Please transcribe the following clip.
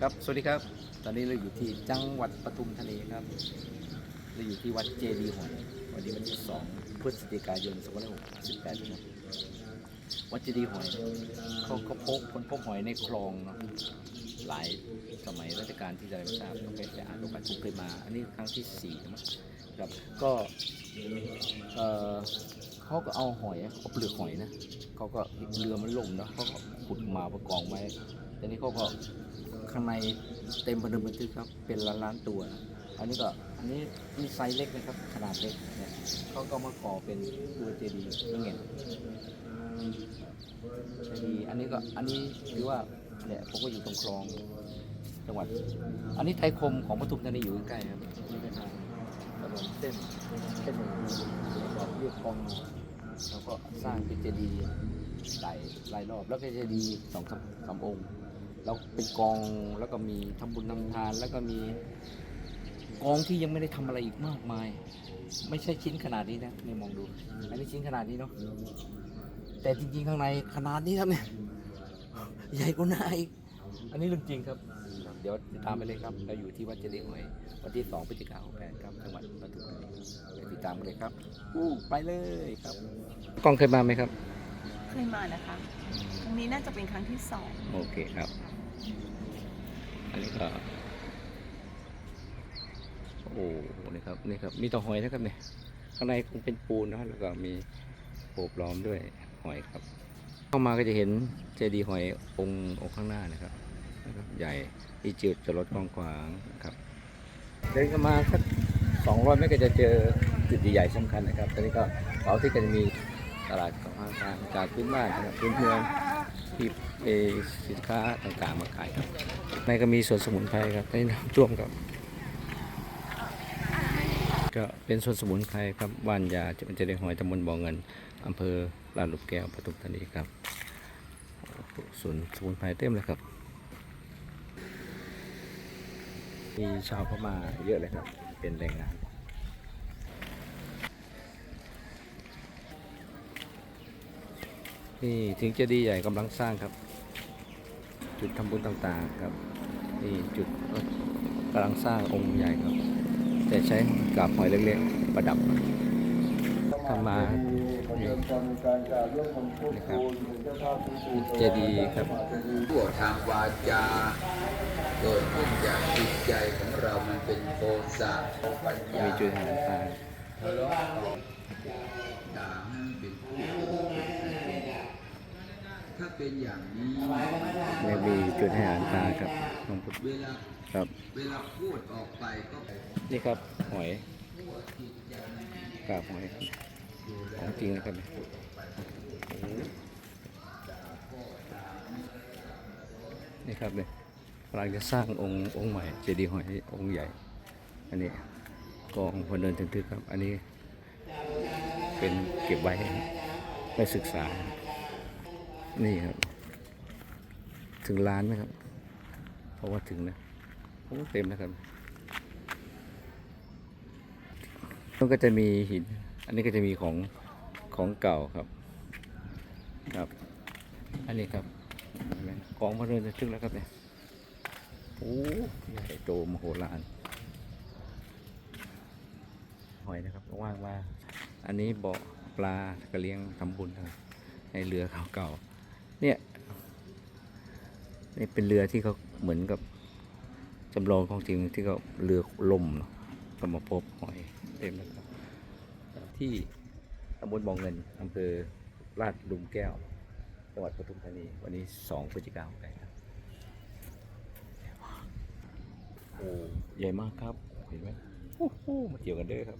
ครับ สวัสดีครับ ตอนนี้เราอยู่ที่จังหวัดปทุมธานีครับ เราอยู่ที่วัดเจดีหอยวันนี้วันที่2พฤศจิกายน2568ครับวัดเจดีหอยเขาเขาพบคนพบหอยในคลองเนาะหลายสมัยรัชกาลที่จะไม่ทราบต้องไปอ่านประวัติผมเคยมา อันนี้ครั้งที่สี่นะครับครับก็เออเขาก็เอาหอยเขาเปลือกหอยนะเขาก็เรือมันล่มเนาะเขาก็ขุดมาประกองไว้ แต่นี้เขาก็ข้างในเต็มพนมบันทึกครับ เป็นล้านล้านๆตัว อันนี้ก็อันนี้มีไซส์เล็กนะครับ ขนาดเล็กเนี่ยเขาก็มาก่อเป็นตัวเจดีย์นี่ไงเจดีย์อันนี้ก็อันนี้ถือว่าเนี่ยผมก็อยู่ตรงคลองจังหวัด อันนี้ไทยคมของปทุมธานีอยู่ใกล้ครับนี่เป็นทางถนนเส้นเส้นหนึ่งเราเรียกคลองแล้วก็สร้างเป็นเจดีย์หลายหลายรอบแล้วก็เจดีย์สองสามองค์ เราเป็นกองแล้วก็มีทำบุญนำทาน แล้วก็มีกองที่ยังไม่ได้ทำอะไรอีกมากมาย ไม่ใช่ชิ้นขนาดนี้นะนี่มองดูอันนี้ชิ้นขนาดนี้เนาะแต่จริงๆข้างในขนาดนี้ครับเนี่ยใหญ่กว่าหน้าอีกอันนี้เรื่องจริงครับ เดี๋ยวติดตามไปเลยครับ เราอยู่ที่วัดเจดีย์หอยวันที่ 2พฤศจิกายน68ครับจังหวัดปทุมธานีเดี๋ยวติดตามกันเลยครับอู้ไปเลยครับกล้องเคยมาไหมครับ เคยมานะคะค รั้งนี้น่าจะเป็นครั้งที่สองโอเคครับ อันนี้ก็โอ้โหนี่ครับนี่ครับ มีต่อหอยนะครับเนี่ยข้างในคงเป็นปูนนะแล้วก็มีโอบล้อมด้วยหอยครับ เข้ามาก็จะเห็นเจดีย์หอยองค์องค์ข้างหน้านะครับนะครับ ใหญ่ที่จุดจรดกว้างขวางนะครับ เดินเข้ามาสักสองร้อยเมตรก็จะเจอจุดใหญ่ๆสำคัญนะครับตอนนี้ก็เสาที่ก็จะมีตลาดของทางการจากพื้นบ้านนะครับพื้นเมือง ที่เอสินค้าต่างๆมาขายครับในก็มีสวนสมุนไพรครับในน้ำท่วมครับก็เป็นสวนสมุนไพรครับบ้านยาจะจะได้หอยตำบลบ่อเงินอำเภอลาดหลุกแก้วปทุมธานีครับสวนสมุนไพรเต็มเลยครับ มีชาวพม่าเยอะเลยครับ เป็นแรงงาน นี่ถึงเจดีย์ใหญ่กำลังสร้างครับ จุดทำบุญต่างๆครับ นี่จุดกำลังสร้างองค์ใหญ่ครับ แต่ใช้กาบหอยเล็กๆ ประดับทำมานี่นะครับเจดีย์ครับทั่วทางวาจาเกิดขึ้นจากจิตใจของเรามันเป็นโทสะปัญญามีจุดแห่งต่างท ถ้าเป็นอย่างนี้ไม่มีจุดให้อาหารตาครับหลวงพุทธเวลาครับ เวลาพูดออกไปก็ไปนี่ครับหอยกาบหอยครับของจริงนะครับเนี่ยนี่ครับเนี่ยกำลังจะสร้างองค์องค์ใหม่เจดีย์หอยองค์ใหญ่ อันนี้กองพลเดินทึกๆครับ อันนี้เป็นเก็บไว้ไว้ศึกษา นี่ครับ ถึงล้านไหมครับ เพราะว่าถึงนะโอ้เต็มนะครับมันก็จะมีหิน อันนี้ก็จะมีของของเก่าครับ ครับ อันนี้ครับเห็นไหมกองพระเรือนจะทึกแล้วครับเนี่ยโอ้ใหญ่โตมโหฬารหอยนะครับว่างว่าอันนี้เบาะปลากระเลี้ยงทำบุญครับในเรือเก่าๆ เนี่ยนี่เป็นเรือที่เขาเหมือนกับจำลองของจริงที่เขาเรือล่มเนาะก็มาพบหอยเต็มเลยครับ ที่ตำบลบองเงินอำเภอลาดหลุมแก้ว จังหวัดปทุมธานี วันนี้สองพฤศจิกายนครับโอ้ใหญ่มากครับ เห็นไหมโอ้โหมาเกี่ยวกันเด้อครับ